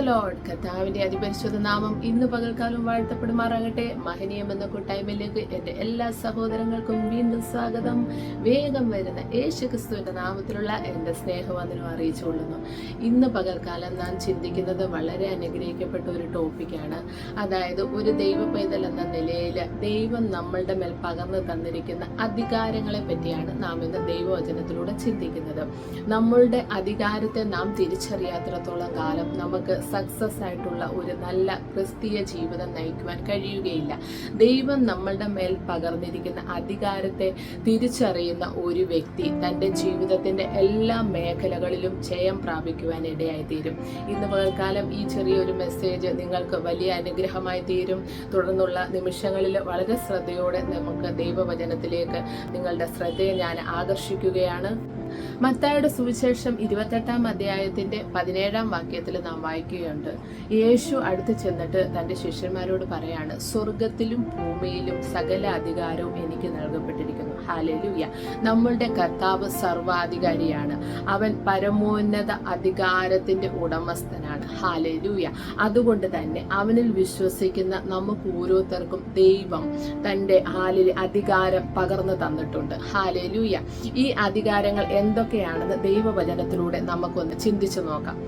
Load കർത്താവിന്റെ അതിപരിശുദ്ധ നാമം ഇന്ന് പകൽക്കാലം വാഴ്ത്തപ്പെടുമാറാകട്ടെ. മഹനീയം എന്ന കൂട്ടായ്മയിലേക്ക് എന്റെ എല്ലാ സഹോദരങ്ങൾക്കും വീണ്ടും സ്വാഗതം. വേഗം വരുന്ന യേശു ക്രിസ്തുവിന്റെ നാമത്തിലുള്ള എന്റെ സ്നേഹവന്ദനം അറിയിച്ചുകൊള്ളുന്നു ഇന്ന് പകൽക്കാലം നാം ചിന്തിക്കുന്നത് വളരെ അനുഗ്രഹിക്കപ്പെട്ട ഒരു ടോപ്പിക്കാണ്. അതായത് ഒരു ദൈവ പൈതൽ എന്ന നിലയിൽ ദൈവം നമ്മളുടെ മേൽ പകർന്നു തന്നിരിക്കുന്ന അധികാരങ്ങളെ പറ്റിയാണ് നാം ഇന്ന് ദൈവവചനത്തിലൂടെ ചിന്തിക്കുന്നത്. നമ്മളുടെ അധികാരത്തെ നാം തിരിച്ചറിയാത്തിടത്തോളം കാലം നമുക്ക് സക്സസ് ആയിട്ടുള്ള ഒരു നല്ല ക്രിസ്തീയ ജീവിതം നയിക്കുവാൻ കഴിയുകയില്ല. ദൈവം നമ്മളുടെ മേൽ പകർന്നിരിക്കുന്ന അധികാരത്തെ തിരിച്ചറിയുന്ന ഒരു വ്യക്തി തന്റെ ജീവിതത്തിന്റെ എല്ലാ മേഖലകളിലും ജയം പ്രാപിക്കുവാൻ ഇടയായി തീരും. ഇന്ന് പകൽക്കാലം ഈ ചെറിയൊരു മെസ്സേജ് നിങ്ങൾക്ക് വലിയ അനുഗ്രഹമായി തീരും. തുടർന്നുള്ള നിമിഷങ്ങളിൽ വളരെ ശ്രദ്ധയോടെ നമുക്ക് ദൈവവചനത്തിലേക്ക് നിങ്ങളുടെ ശ്രദ്ധയെ ഞാൻ ആകർഷിക്കുകയാണ്. മത്തായുടെ സുവിശേഷം ഇരുപത്തെട്ടാം അധ്യായത്തിന്റെ പതിനേഴാം വാക്യത്തിൽ നാം വായിക്കുകയുണ്ട്. യേശു അടുത്ത് ചെന്നിട്ട് തന്റെ ശിഷ്യന്മാരോട് പറയാണ് സ്വർഗത്തിലും ഭൂമിയിലും സകല അധികാരവും എനിക്ക് നൽകപ്പെട്ടിരിക്കുന്നു. ഹാലലൂയ നമ്മളുടെ കർത്താവ് സർവാധികാരിയാണ്. അവൻ പരമോന്നത അധികാരത്തിന്റെ ഉടമസ്ഥനാണ്. ഹാലലൂയ അതുകൊണ്ട് തന്നെ അവനിൽ വിശ്വസിക്കുന്ന നമുക്ക് ഓരോരുത്തർക്കും ദൈവം തന്റെ ഹാലിൽ അധികാരം പകർന്നു തന്നിട്ടുണ്ട്. ഹാലലൂയ ഈ അധികാരങ്ങൾ എന്തൊക്കെയാണെന്ന് ദൈവവചനത്തിലൂടെ നമുക്കൊന്ന് ചിന്തിച്ചു നോക്കാം.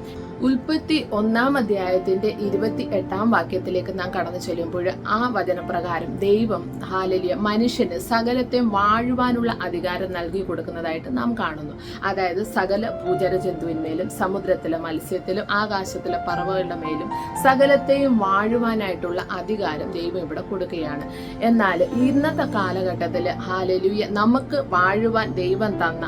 ഉൽപ്പത്തി ഒന്നാം അധ്യായത്തിന്റെ ഇരുപത്തി എട്ടാം വാക്യത്തിലേക്ക് നാം കടന്നു ചെല്ലുമ്പോൾ ആ വചനപ്രകാരം ദൈവം ഹാലലിയ മനുഷ്യന് സകലത്തെ വാഴുവാനുള്ള അധികാരം നൽകി കൊടുക്കുന്നതായിട്ട് നാം കാണുന്നു. അതായത് സകല ഭൂചര ജന്തുവിന്മേലും സമുദ്രത്തിലെ മത്സ്യത്തിലും ആകാശത്തിലെ പറവകളുടെ മേലും സകലത്തെയും വാഴുവാനായിട്ടുള്ള അധികാരം ദൈവം ഇവിടെ കൊടുക്കുകയാണ്. എന്നാൽ ഇന്നത്തെ കാലഘട്ടത്തിൽ ഹാലലിയ നമുക്ക് വാഴുവാൻ ദൈവം തന്ന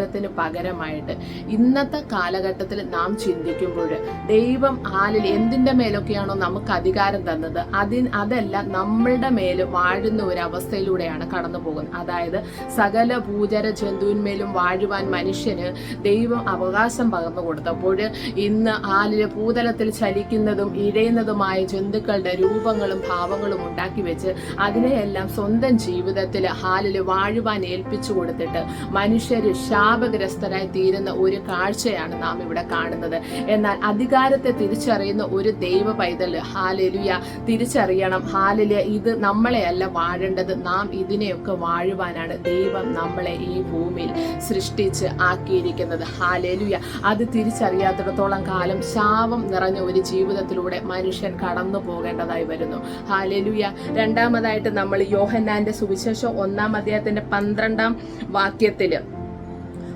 അധികാരത്തിന് പകരമായിട്ട് ഇന്നത്തെ കാലഘട്ടത്തിൽ നാം ചിന്തിക്കുമ്പോൾ ദൈവം ആലിൽ എന്തിന്റെ മേലൊക്കെയാണോ നമുക്ക് അധികാരം തന്നത്? അതി അതെല്ലാം നമ്മളുടെ മേൽ വാഴുന്ന ഒരു അവസ്ഥയിലൂടെയാണ് കടന്നു പോകുന്നത്. അതായത് സകല ഭൂചര ജന്തുവിന്മേലും വാഴുവാൻ മനുഷ്യന് ദൈവം അവകാശം പകർന്നു കൊടുത്തപ്പോൾ ഇന്ന് ആലിലെ ഭൂതലത്തിൽ ചലിക്കുന്നതും ഇഴയുന്നതുമായ ജന്തുക്കളുടെ രൂപങ്ങളും ഭാവങ്ങളും ഉണ്ടാക്കി വെച്ച് അതിനെയെല്ലാം സ്വന്തം ജീവിതത്തിൽ ഹാലിൽ വാഴുവാൻ ഏൽപ്പിച്ചു കൊടുത്തിട്ട് മനുഷ്യര് ശാപഗ്രസ്തരായി തീരുന്ന ഒരു കാഴ്ചയാണ് നാം ഇവിടെ കാണുന്നത്. എന്നാൽ അധികാരത്തെ തിരിച്ചറിയുന്ന ഒരു ദൈവ പൈതൽ ഹാലലുയ തിരിച്ചറിയണം. ഹാലലിയ ഇത് നമ്മളെയല്ല വാഴേണ്ടത്. നാം ഇതിനെയൊക്കെ വാഴുവാനാണ് ദൈവം നമ്മളെ ഈ ഭൂമിയിൽ സൃഷ്ടിച്ച് ആക്കിയിരിക്കുന്നത്. ഹാലലുയ അത് തിരിച്ചറിയാത്തിടത്തോളം കാലം ശാപം നിറഞ്ഞ ഒരു ജീവിതത്തിലൂടെ മനുഷ്യൻ കടന്നു പോകേണ്ടതായി വരുന്നു. ഹാലലുയ രണ്ടാമതായിട്ട് നമ്മൾ യോഹന്നാന്റെ സുവിശേഷം ഒന്നാം അധ്യായത്തിന്റെ പന്ത്രണ്ടാം വാക്യത്തിൽ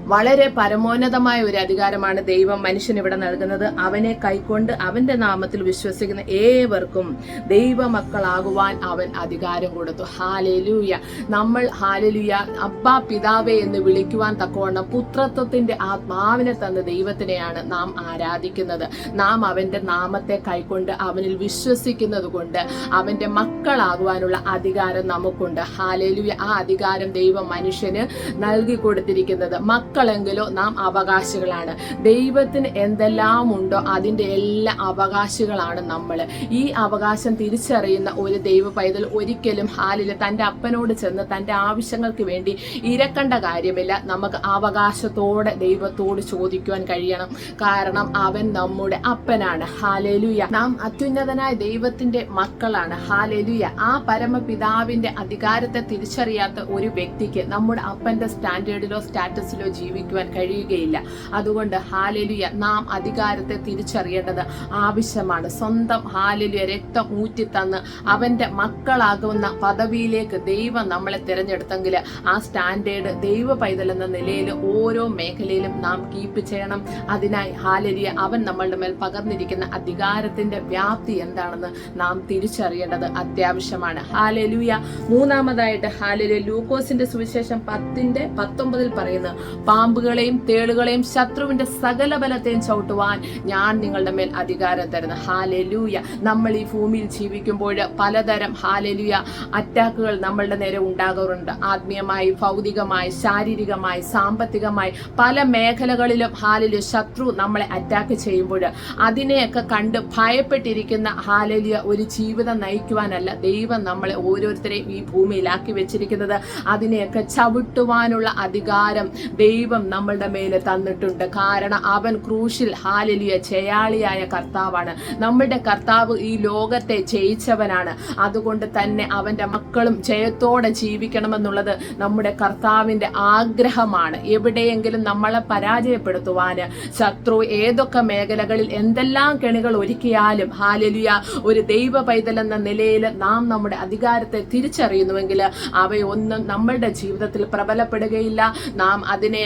വളരെ പരമോന്നതമായ ഒരു അധികാരമാണ് ദൈവം മനുഷ്യന് ഇവിടെ നൽകുന്നത്. അവനെ കൈക്കൊണ്ട് അവന്റെ നാമത്തിൽ വിശ്വസിക്കുന്ന ഏവർക്കും ദൈവമക്കളാകുവാൻ അവൻ അധികാരം കൊടുത്തു. ഹാലലൂയ. നമ്മൾ ഹാലലൂയ. അബ്ബ പിതാവേ എന്ന് വിളിക്കുവാൻ തക്കവണ്ണം പുത്രത്വത്തിന്റെ ആത്മാവിനെ തന്ന ദൈവത്തിനെയാണ് നാം ആരാധിക്കുന്നത്. നാം അവന്റെ നാമത്തെ കൈക്കൊണ്ട് അവനിൽ വിശ്വസിക്കുന്നത് കൊണ്ട് അവന്റെ മക്കളാകുവാനുള്ള അധികാരം നമുക്കുണ്ട്. ഹാലലൂയ. ആ അധികാരം ദൈവം മനുഷ്യന് നൽകി കൊടുത്തിരിക്കുന്നത്. മക്കളെങ്കിലോ നാം അവകാശികളാണ്. ദൈവത്തിന് എന്തെല്ലാം ഉണ്ടോ അതിന്റെ എല്ലാ അവകാശികളാണ് നമ്മൾ. ഈ അവകാശം തിരിച്ചറിയുന്ന ഒരു ദൈവ പൈതൽ ഒരിക്കലും ഹാലിൽ തന്റെ അപ്പനോട് ചെന്ന് തന്റെ ആവശ്യങ്ങൾക്ക് വേണ്ടി ഇരക്കേണ്ട കാര്യമില്ല. നമുക്ക് അവകാശത്തോടെ ദൈവത്തോട് ചോദിക്കുവാൻ കഴിയണം. കാരണം അവൻ നമ്മുടെ അപ്പനാണ്. ഹാലലുയ. നാം അത്യുന്നതനായ ദൈവത്തിന്റെ മക്കളാണ്. ഹാലലുയ. ആ പരമപിതാവിന്റെ അധികാരത്തെ തിരിച്ചറിയാത്ത ഒരു വ്യക്തിക്ക് നമ്മുടെ അപ്പന്റെ സ്റ്റാൻഡേർഡിലോ സ്റ്റാറ്റസിലോ ജീവിക്കുവാൻ കഴിയുകയില്ല. അതുകൊണ്ട് ഹാലലുയ നാം അധികാരത്തെ തിരിച്ചറിയേണ്ടത് ആവശ്യമാണ്. സ്വന്തം ഹാലലുയ രക്തം ഊറ്റിത്തന്ന് അവന്റെ മക്കളാകുന്ന പദവിയിലേക്ക് ദൈവം നമ്മളെ തിരഞ്ഞെടുത്തെങ്കിൽ ആ സ്റ്റാൻഡേർഡ് ദൈവ പൈതൽ എന്ന നിലയിൽ ഓരോ മേഖലയിലും നാം കീപ്പ് ചെയ്യണം. അതിനായി ഹാലലിയ അവൻ നമ്മളുടെ മേൽ പകർന്നിരിക്കുന്ന അധികാരത്തിന്റെ വ്യാപ്തി എന്താണെന്ന് നാം തിരിച്ചറിയേണ്ടത് അത്യാവശ്യമാണ്. ഹാലലുയ മൂന്നാമതായിട്ട് ഹാലലുയ ലൂക്കോസിന്റെ സുവിശേഷം പത്തിന്റെ പത്തൊമ്പതിൽ പറയുന്നു പാമ്പുകളെയും തേളുകളെയും ശത്രുവിന്റെ സകല ബലത്തെയും ചവിട്ടുവാൻ ഞാൻ നിങ്ങളുടെ മേൽ അധികാരം തരുന്നു. ഹാലലൂയ. നമ്മൾ ഈ ഭൂമിയിൽ ജീവിക്കുമ്പോൾ പലതരം ഹാലലൂയ അറ്റാക്കുകൾ നമ്മളുടെ നേരെ ഉണ്ടാകാറുണ്ട്. ആത്മീയമായി ഭൗതികമായി ശാരീരികമായി സാമ്പത്തികമായി പല മേഖലകളിലും ഹാലലു ശത്രു നമ്മളെ അറ്റാക്ക് ചെയ്യുമ്പോൾ അതിനെയൊക്കെ കണ്ട് ഭയപ്പെട്ടിരിക്കുന്ന ഹാലലിയ ഒരു ജീവിതം നയിക്കുവാനല്ല ദൈവം നമ്മളെ ഓരോരുത്തരെയും ഈ ഭൂമിയിലാക്കി വെച്ചിരിക്കുന്നത്. അതിനെയൊക്കെ ചവിട്ടുവാനുള്ള അധികാരം ദൈവം ദൈവം നമ്മളുടെ മേലെ തന്നിട്ടുണ്ട്. കാരണം അവൻ ക്രൂശിൽ ഹാലലിയ ജയാളിയായ കർത്താവാണ്. നമ്മളുടെ കർത്താവ് ഈ ലോകത്തെ ജയിച്ചവനാണ്. അതുകൊണ്ട് തന്നെ അവന്റെ മക്കളും ജയത്തോടെ ജീവിക്കണമെന്നുള്ളത് നമ്മുടെ കർത്താവിന്റെ ആഗ്രഹമാണ്. എവിടെയെങ്കിലും നമ്മളെ പരാജയപ്പെടുത്തുവാൻ ശത്രു ഏതൊക്കെ മേഖലകളിൽ എന്തെല്ലാം കെണികൾ ഒരുക്കിയാലും ഹാലലിയ ഒരു ദൈവ പൈതൽ എന്ന നിലയിൽ നാം നമ്മുടെ അധികാരത്തെ തിരിച്ചറിയുന്നുവെങ്കിൽ അവയൊന്നും നമ്മളുടെ ജീവിതത്തിൽ പ്രബലപ്പെടുകയില്ല. നാം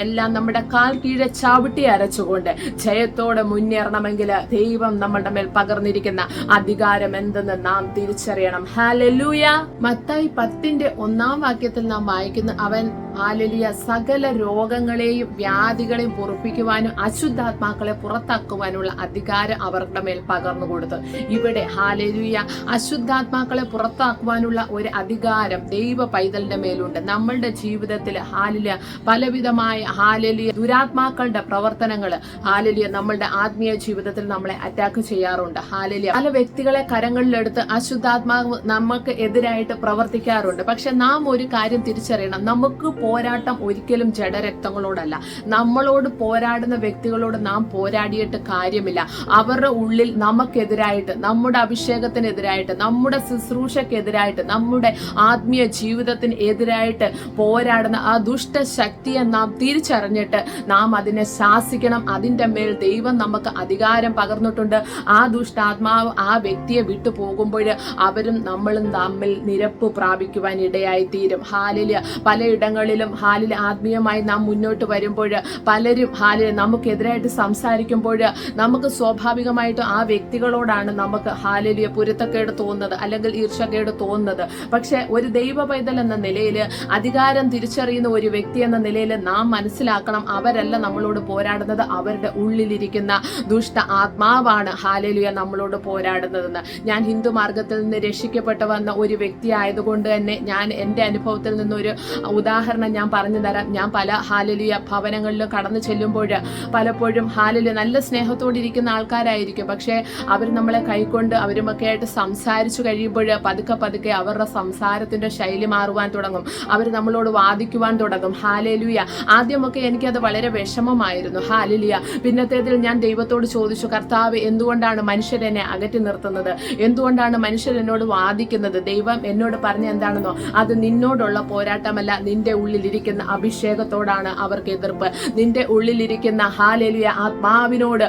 അതിനെയെല്ലാം നമ്മുടെ കാൽ കീഴെ ചവിട്ടി അരച്ചുകൊണ്ട് ജയത്തോടെ മുന്നേറണമെങ്കിൽ ദൈവം നമ്മളുടെ മേൽ പകർന്നിരിക്കുന്ന അധികാരം എന്തെന്ന് നാം തിരിച്ചറിയണം. ഹാലലൂയ മത്തായി പത്തിന്റെ ഒന്നാം വാക്യത്തിൽ നാം വായിക്കുന്ന അവൻ ഹാലലിയ സകല രോഗങ്ങളെയും വ്യാധികളെയും പൊറപ്പിക്കുവാനും അശുദ്ധാത്മാക്കളെ പുറത്താക്കുവാനുള്ള അധികാരം അവരുടെ മേൽ പകർന്നു കൊടുത്തു. ഇവിടെ ഹാലലിയ അശുദ്ധാത്മാക്കളെ പുറത്താക്കുവാനുള്ള ഒരു അധികാരം ദൈവ പൈതലിന്റെ മേലുണ്ട്. നമ്മളുടെ ജീവിതത്തിൽ ഹാലില പലവിധമായ ഹാലലിയ ദുരാത്മാക്കളുടെ പ്രവർത്തനങ്ങൾ ഹാലലിയ നമ്മളുടെ ആത്മീയ ജീവിതത്തിൽ നമ്മളെ അറ്റാക്ക് ചെയ്യാറുണ്ട്. ഹാലലിയ പല വ്യക്തികളെ കരങ്ങളിലെടുത്ത് അശുദ്ധാത്മാവ് നമുക്ക് എതിരായിട്ട് പ്രവർത്തിക്കാറുണ്ട്. പക്ഷെ നാം ഒരു കാര്യം തിരിച്ചറിയണം. നമുക്ക് പോരാട്ടം ഒരിക്കലും ജഡരക്തങ്ങളോടല്ല. നമ്മളോട് പോരാടുന്ന വ്യക്തികളോട് നാം പോരാടിയിട്ട് കാര്യമില്ല. അവരുടെ ഉള്ളിൽ നമുക്കെതിരായിട്ട് നമ്മുടെ അഭിഷേകത്തിനെതിരായിട്ട് നമ്മുടെ ശുശ്രൂഷക്കെതിരായിട്ട് നമ്മുടെ ആത്മീയ ജീവിതത്തിന് എതിരായിട്ട് പോരാടുന്ന ആ ദുഷ്ടശക്തിയെ നാം തിരിച്ചറിഞ്ഞിട്ട് നാം അതിനെ ശാസിക്കണം. അതിന്റെ മേൽ ദൈവം നമുക്ക് അധികാരം പകർന്നിട്ടുണ്ട്. ആ ദുഷ്ടാത്മാവ് ആ വ്യക്തിയെ വിട്ടു പോകുമ്പോൾ അവരും നമ്മളും തമ്മിൽ നിരപ്പ് പ്രാപിക്കുവാൻ ഇടയായി തീരും ഹാലിൽ പലയിടങ്ങളിലും ഹാലിൽ ആത്മീയമായി നാം മുന്നോട്ട് വരുമ്പോൾ പലരും ഹാലിൽ നമുക്കെതിരായിട്ട് സംസാരിക്കുമ്പോൾ നമുക്ക് സ്വാഭാവികമായിട്ട് ആ വ്യക്തികളോടാണ് നമുക്ക് ഹാലിലിയ പുരുത്തക്കേട് തോന്നുന്നത് അല്ലെങ്കിൽ ഈർഷക്കേട് തോന്നുന്നത്. പക്ഷെ ഒരു ദൈവ പൈതൽ എന്ന നിലയിൽ അധികാരം തിരിച്ചറിയുന്ന ഒരു വ്യക്തി എന്ന നിലയിൽ നാം മനസ്സിലാക്കണം. അവരല്ല നമ്മളോട് പോരാടുന്നത്. അവരുടെ ഉള്ളിലിരിക്കുന്ന ദുഷ്ട ആത്മാവാണ് ഹാലലുയ നമ്മളോട് പോരാടുന്നതെന്ന്. ഞാൻ ഹിന്ദു മാർഗത്തിൽ നിന്ന് രക്ഷിക്കപ്പെട്ടു വന്ന ഒരു വ്യക്തി ആയതുകൊണ്ട് തന്നെ ഞാൻ എന്റെ അനുഭവത്തിൽ നിന്നൊരു ഉദാഹരണം ഞാൻ പറഞ്ഞു തരാം. ഞാൻ പല ഹാലലിയ ഭവനങ്ങളിൽ കടന്നു ചെല്ലുമ്പോൾ പലപ്പോഴും ഹാലിൽ നല്ല സ്നേഹത്തോടിരിക്കുന്ന ആൾക്കാരായിരിക്കും. പക്ഷേ അവർ നമ്മളെ കൈക്കൊണ്ട് അവരുമൊക്കെ ആയിട്ട് സംസാരിച്ചു കഴിയുമ്പോൾ പതുക്കെ പതുക്കെ അവരുടെ സംസാരത്തിന്റെ ശൈലി മാറുവാൻ തുടങ്ങും. അവർ നമ്മളോട് വാദിക്കുവാൻ തുടങ്ങും. ഹാലേലുയ. ആദ്യമൊക്കെ എനിക്കത് വളരെ വിഷമമായിരുന്നു. ഹാലിലിയ പിന്നത്തേതിൽ ഞാൻ ദൈവത്തോട് ചോദിച്ചു കർത്താവ് എന്തുകൊണ്ടാണ് മനുഷ്യരെന്നെ അകറ്റി നിർത്തുന്നത്? എന്തുകൊണ്ടാണ് മനുഷ്യർ എന്നോട് വാദിക്കുന്നത്? ദൈവം എന്നോട് പറഞ്ഞ എന്താണെന്നോ അത് നിന്നോടുള്ള പോരാട്ടമല്ല നിന്റെ ഉള്ളിലിരിക്കുന്ന അഭിഷേകത്തോടാണ് അവർക്ക് എതിർപ്പ്. നിന്റെ ഉള്ളിലിരിക്കുന്ന ഹാലലിയ ആത്മാവിനോട്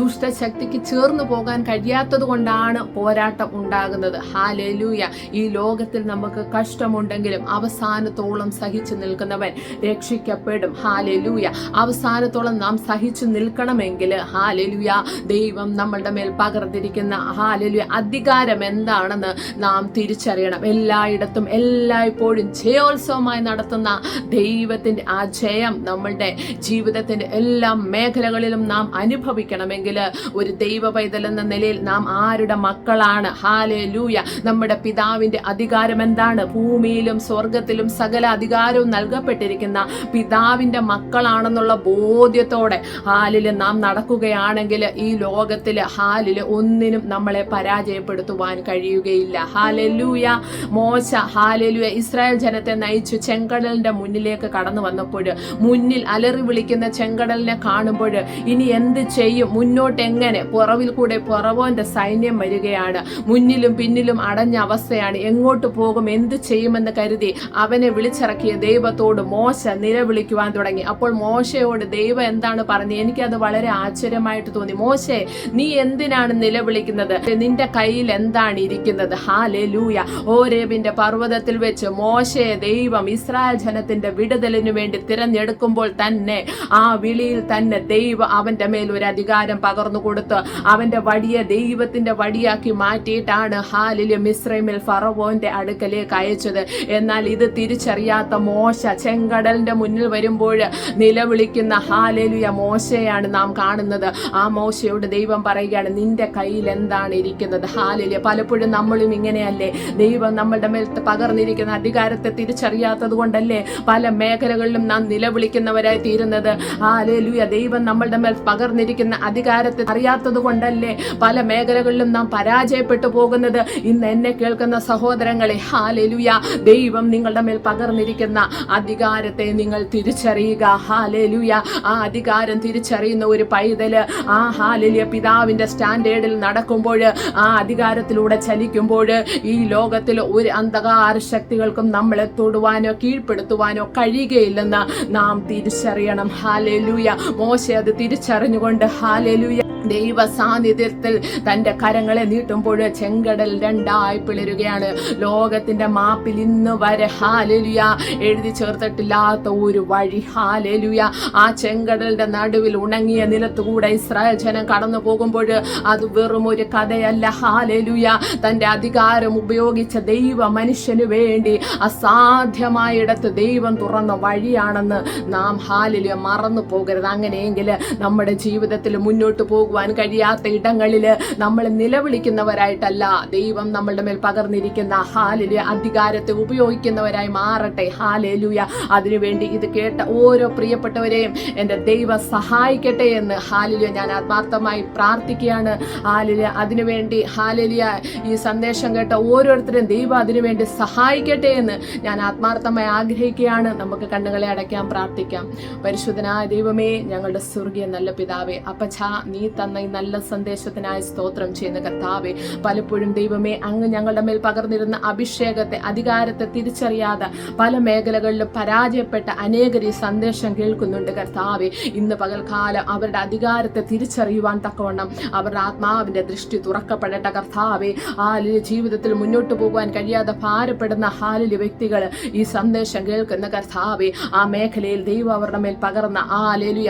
ദുഷ്ടശക്തിക്ക് ചേർന്ന് പോകാൻ കഴിയാത്തത് കൊണ്ടാണ് പോരാട്ടം ഉണ്ടാകുന്നത്. ഹാലലൂയ ഈ ലോകത്തിൽ നമുക്ക് കഷ്ടമുണ്ടെങ്കിലും അവസാനത്തോളം സഹിച്ചു നിൽക്കുന്നവൻ രക്ഷിക്കപ്പെടും. ഹാലലൂയ. അവസാനത്തോളം നാം സഹിച്ചു നിൽക്കണമെങ്കിൽ ഹാലലൂയ ദൈവം നമ്മളുടെ മേൽ പകർന്നിരിക്കുന്ന ഹാലലൂയ അധികാരം എന്താണെന്ന് നാം തിരിച്ചറിയണം. എല്ലായിടത്തും എല്ലായ്പ്പോഴും ജയോത്സവമായി നടത്തുന്ന ദൈവത്തിന്റെ ആ ജയം നമ്മളുടെ ജീവിതത്തിന്റെ എല്ലാ മേഖലകളിലും നാം അനുഭവിക്കണമെങ്കിൽ ഒരു ദൈവ പൈതൽ എന്ന നിലയിൽ നാം ആരുടെ മക്കളാണ്? ഹാലലൂയ. നമ്മുടെ പിതാവിന്റെ അധികാരം എന്താണ്? ഭൂമിയിലും സ്വർഗത്തിലും സകല അധികാരവും നൽകപ്പെട്ടിരിക്കുന്ന പിതാവിന്റെ മക്കളാണെന്നുള്ള ബോധ്യത്തോടെ ഹാലിൽ നാം നടക്കുകയാണെങ്കിൽ ഈ ലോകത്തിൽ ഹാലിൽ ഒന്നിനും നമ്മളെ പരാജയപ്പെടുത്തുവാൻ കഴിയുകയില്ല. ഹാലലൂയ മോശ. ഹാലലൂയ ഇസ്രായേൽ ജനത്തെ നയിച്ചു ചെങ്കടലിന്റെ മുന്നിലേക്ക് കടന്നു വന്നപ്പോൾ മുന്നിൽ അലറി വിളിക്കുന്ന ചെങ്കടലിനെ കാണുമ്പോൾ ഇനി എന്ത് ചെയ്യും? മുന്നോട്ട് എങ്ങനെ പുറവിൽ കൂടെ പുറവോന്റെ സൈന്യം വരികയാണ്. മുന്നിലും പിന്നിലും അടഞ്ഞ അവസ്ഥയാണ്. എങ്ങോട്ട് പോകും? എന്ത് ചെയ്യുമെന്ന് കരുതി അവനെ വിളിച്ചിറക്കിയ ദൈവത്തോട് മോശ നിലവിളിക്കുവാൻ തുടങ്ങി. അപ്പോൾ മോശയോട് ദൈവം എന്താണ് പറഞ്ഞത്? എനിക്കത് വളരെ ആശ്ചര്യമായിട്ട് തോന്നി. മോശെ നീ എന്തിനാണ് നിലവിളിക്കുന്നത്? നിന്റെ കയ്യിൽ എന്താണ് ഇരിക്കുന്നത്? ഹാലെ ലൂയ ഓരേബിന്റെ പർവതത്തിൽ വെച്ച് മോശയെ ദൈവം ഇസ്രായേൽ ജനത്തിന്റെ വിടുതലിനു വേണ്ടി തിരഞ്ഞെടുക്കുമ്പോൾ തന്നെ ആ വിളിയിൽ തന്നെ ദൈവം അവന്റെ മേൽ ഒരു അധികാരം പകർന്നു കൊടുത്ത് അവന്റെ വടിയെ ദൈവത്തിന്റെ വടിയാക്കി മാറ്റിയിട്ടാണ് ഹാലിലെ മിശ്രമിൽ ഫറവോന്റെ അടുക്കലേക്ക് അയച്ചത്. എന്നാൽ ഇത് തിരിച്ചറിയാത്ത മോശ ചെങ്കടലിന്റെ മുന്നിൽ വരുമ്പോൾ നിലവിളിക്കുന്ന ഹാലലുയ മോശയാണ് നാം കാണുന്നത്. ആ മോശയോട് ദൈവം പറയുകയാണ് നിന്റെ കയ്യിൽ എന്താണ് ഇരിക്കുന്നത്? ഹാലലുയ. പലപ്പോഴും നമ്മളും ഇങ്ങനെയല്ലേ? ദൈവം നമ്മളുടെ മേൽ പകർന്നിരിക്കുന്ന അധികാരത്തെ തിരിച്ചറിയാത്തത് കൊണ്ടല്ലേ പല മേഖലകളിലും നാം നിലവിളിക്കുന്നവരായി തീരുന്നത്? ഹാലലുയ. ദൈവം നമ്മളുടെ മേൽ പകർന്നിരിക്കുന്ന അധികാരത്തെ അറിയാത്തത് കൊണ്ടല്ലേ പല മേഖലകളിലും നാം പരാജയപ്പെട്ടു പോകുന്നത്? ഇന്ന് എന്നെ കേൾക്കുന്ന സഹോദരങ്ങളെ ഹാലലുയ. ദൈവം നിങ്ങളുടെ മേൽ പകർന്നിരിക്കുന്ന അധികാരത്തെ നിങ്ങൾ തിരിച്ചറിയുക. ഹാലേലുയ ആ അധികാരം തിരിച്ചറിയുന്ന ഒരു പൈതൽ ആ ഹാലലിയ പിതാവിന്റെ സ്റ്റാൻഡേർഡിൽ നടക്കുമ്പോൾ ആ അധികാരത്തിലൂടെ ചലിക്കുമ്പോൾ ഈ ലോകത്തിൽ ഒരു അന്ധകാര ശക്തികൾക്കും നമ്മളെ തൊടുവാനോ കീഴ്പ്പെടുത്തുവാനോ കഴിയുകയില്ലെന്ന് നാം തിരിച്ചറിയണം. ഹാലലുയ മോശ അത് തിരിച്ചറിഞ്ഞുകൊണ്ട് ഹാലലുയ ദൈവ സാന്നിധ്യത്തിൽ തന്റെ കരങ്ങളെ നീട്ടുമ്പോൾ ചെങ്കടൽ രണ്ടായി പിളരുകയാണ്. ലോകത്തിന്റെ മാപ്പിൽ ഇന്ന് വരെ ഹാലലുയ എഴുതി ചേർത്തിട്ടില്ലാത്ത ഒരു വഴി. ഹാലലുയ. ആ ചെങ്കടലിന്റെ നടുവിൽ ഉണങ്ങിയ നിലത്തുകൂടെ ഇസ്രായേൽ ജനം കടന്നു പോകുമ്പോൾ അത് വെറും ഒരു കഥയല്ല. ഹാലലുയ. തന്റെ അധികാരം ഉപയോഗിച്ച ദൈവ മനുഷ്യന് വേണ്ടി അസാധ്യമായിടത്ത് ദൈവം തുറന്ന വഴിയാണെന്ന് നാം ഹാലിൽ മറന്നു പോകരുത്. അങ്ങനെയെങ്കിൽ നമ്മുടെ ജീവിതത്തിൽ മുന്നോട്ട് പോകുവാൻ കഴിയാത്ത ഇടങ്ങളിൽ നമ്മൾ നിലവിളിക്കുന്നവരായിട്ടല്ല. ദൈവം നമ്മളുടെ മേൽ പകർന്നിരിക്കുന്ന ഹാലിൽ അധികാരത്തെ ഉപയോഗിക്കുന്നവരായി മാറട്ടെ. ഹാലേലുയ. അതിനുവേണ്ടി ഇത് കേട്ട ഓരോ പ്രിയപ്പെട്ടവരെയും എന്റെ ദൈവ സഹായിക്കട്ടെ എന്ന്. ഹാലിലിയ. ഞാൻ ആത്മാർത്ഥമായി പ്രാർത്ഥിക്കുകയാണ്. ഹാലിലിയ. അതിനുവേണ്ടി ഹാലിലിയ ഈ സന്ദേശം കേട്ട ഓരോരുത്തരും ദൈവം അതിനുവേണ്ടി സഹായിക്കട്ടെ എന്ന് ഞാൻ ആത്മാർത്ഥമായി ആഗ്രഹിക്കുകയാണ്. നമുക്ക് കണ്ണുകളെ അടയ്ക്കാൻ പ്രാർത്ഥിക്കാം. പരിശുദ്ധനായ ദൈവമേ ഞങ്ങളുടെ സ്വർഗീയ നല്ല പിതാവേ അപ്പച്ച നീ തന്ന ഈ നല്ല സന്ദേശത്തിനായി സ്തോത്രം ചെയ്യുന്ന കർത്താവെ പലപ്പോഴും ദൈവമേ അങ്ങ് ഞങ്ങളുടെ മേൽ പകർന്നിരുന്ന അഭിഷേകത്തെ അധികാരത്തെ തിരിച്ചറിയാതെ പല മേഖലകളിലും പരാജയപ്പെട്ട അനേകർ ഈ സന്ദേശം കേൾക്കുന്നുണ്ട് കർത്താവെ. ഇന്ന് പകൽക്കാലം അവരുടെ അധികാരത്തെ തിരിച്ചറിയുവാൻ തക്കവണ്ണം അവരുടെ ആത്മാവിന്റെ ദൃഷ്ടി തുറക്കപ്പെടട്ടെ കർത്താവെ. ആ ജീവിതത്തിൽ മുന്നോട്ട് പോകുവാൻ കഴിയാതെ ഭാരപ്പെടുന്ന ഹാലിലെ വ്യക്തികൾ ഈ സന്ദേശം കേൾക്കുന്ന കർത്താവെ ആ മേഖലയിൽ ദൈവം അവരുടെ മേൽ പകർന്ന ആ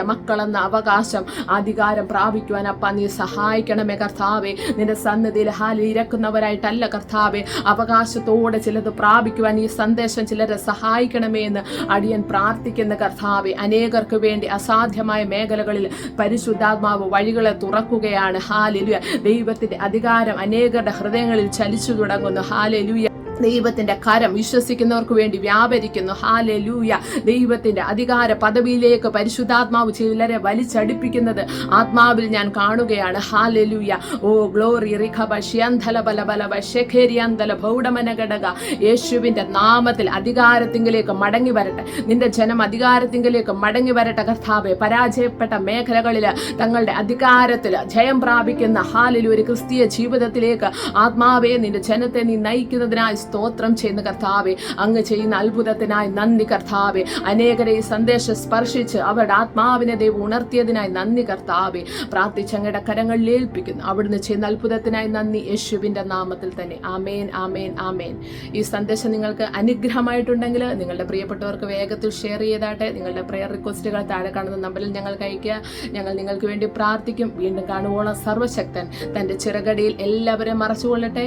മക്കളെന്ന അവകാശം അധികാരം പ്രാപിക്കുവാൻ അപ്പ നീ സഹായിക്കണമേ കർത്താവെ. നിന്റെ സന്നിധിയിൽ ഹാലിൽ ഇരക്കുന്നവരായിട്ടല്ല കർത്താവെ. അവകാശത്തോടെ ചിലത് പ്രാപിക്കുവാൻ ഈ സന്ദേശം ചിലരെ സഹായിക്കണമേ എന്ന് അടിയൻ പ്രാർത്ഥിക്കുന്ന കർത്താവെ അനേകർക്ക് വേണ്ടി അസാധ്യമായ മേഖലകളിൽ പരിശുദ്ധാത്മാവ് വഴികളെ തുറക്കുകയാണ്. ഹാലിലുയ. ദൈവത്തിന്റെ അധികാരം അനേകരുടെ ഹൃദയങ്ങളിൽ ചലിച്ചു തുടങ്ങുന്നു. ഹാലലുയ. ദൈവത്തിന്റെ കരം വിശ്വസിക്കുന്നവർക്ക് വേണ്ടി വ്യാപരിക്കുന്നു. ഹാലെ ലൂയ ദൈവത്തിന്റെ അധികാര പദവിയിലേക്ക് പരിശുദ്ധാത്മാവ് ചിലരെ വലിച്ചടിപ്പിക്കുന്നത് ആത്മാവിൽ ഞാൻ കാണുകയാണ്. ഹാലെ ലൂയ ഓ ഗ്ലോറി. റിഖബ ബല ബല ബലബ ശഖേരിയന്തല ഭൗഡമന ഘടക യേശുവിന്റെ നാമത്തിൽ അധികാരത്തിങ്കിലേക്ക് മടങ്ങി വരട്ടെ. നിന്റെ ജനം അധികാരത്തിങ്കിലേക്ക് മടങ്ങി വരട്ടെ കർത്താവെ. പരാജയപ്പെട്ട മേഖലകളിൽ തങ്ങളുടെ അധികാരത്തിൽ ജയം പ്രാപിക്കുന്ന ഹാലിൽ ഒരു ക്രിസ്തീയ ജീവിതത്തിലേക്ക് ആത്മാവെ നിന്റെ ജനത്തെ നീ നയിക്കുന്നതിനായി സ്തോത്രം ചെയ്യുന്ന കർത്താവെ അങ്ങ് ചെയ്യുന്ന അത്ഭുതത്തിനായി നന്ദി കർത്താവെ. അനേകരെ ഈ സന്ദേശം സ്പർശിച്ച് അവരുടെ ആത്മാവിനെ ദൈവം ഉണർത്തിയതിനായി നന്ദി കർത്താവെ. പ്രാർത്ഥിച്ചങ്ങയുടെ കരങ്ങളിൽ ഏൽപ്പിക്കുന്നു. അവിടുന്ന് ചെയ്യുന്ന അത്ഭുതത്തിനായി നന്ദി യേശുവിന്റെ നാമത്തിൽ തന്നെ. ആമേൻ ആമേൻ ആമേൻ. ഈ സന്ദേശം നിങ്ങൾക്ക് അനുഗ്രഹമായിട്ടുണ്ടെങ്കിൽ നിങ്ങളുടെ പ്രിയപ്പെട്ടവർക്ക് വേഗത്തിൽ ഷെയർ ചെയ്താട്ടെ. നിങ്ങളുടെ പ്രെയർ റിക്വസ്റ്റുകൾ താഴെ കാണുന്ന നമ്പറിൽ ഞങ്ങൾക്ക് അയക്കുക ഞങ്ങൾ നിങ്ങൾക്ക് വേണ്ടി പ്രാർത്ഥിക്കും. വീണ്ടും കാണുവോളം സർവശക്തൻ തന്റെ ചിറകടിയിൽ എല്ലാവരെയും മറച്ചുകൊള്ളട്ടെ.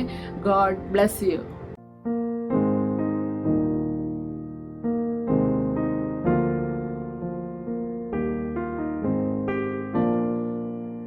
God bless you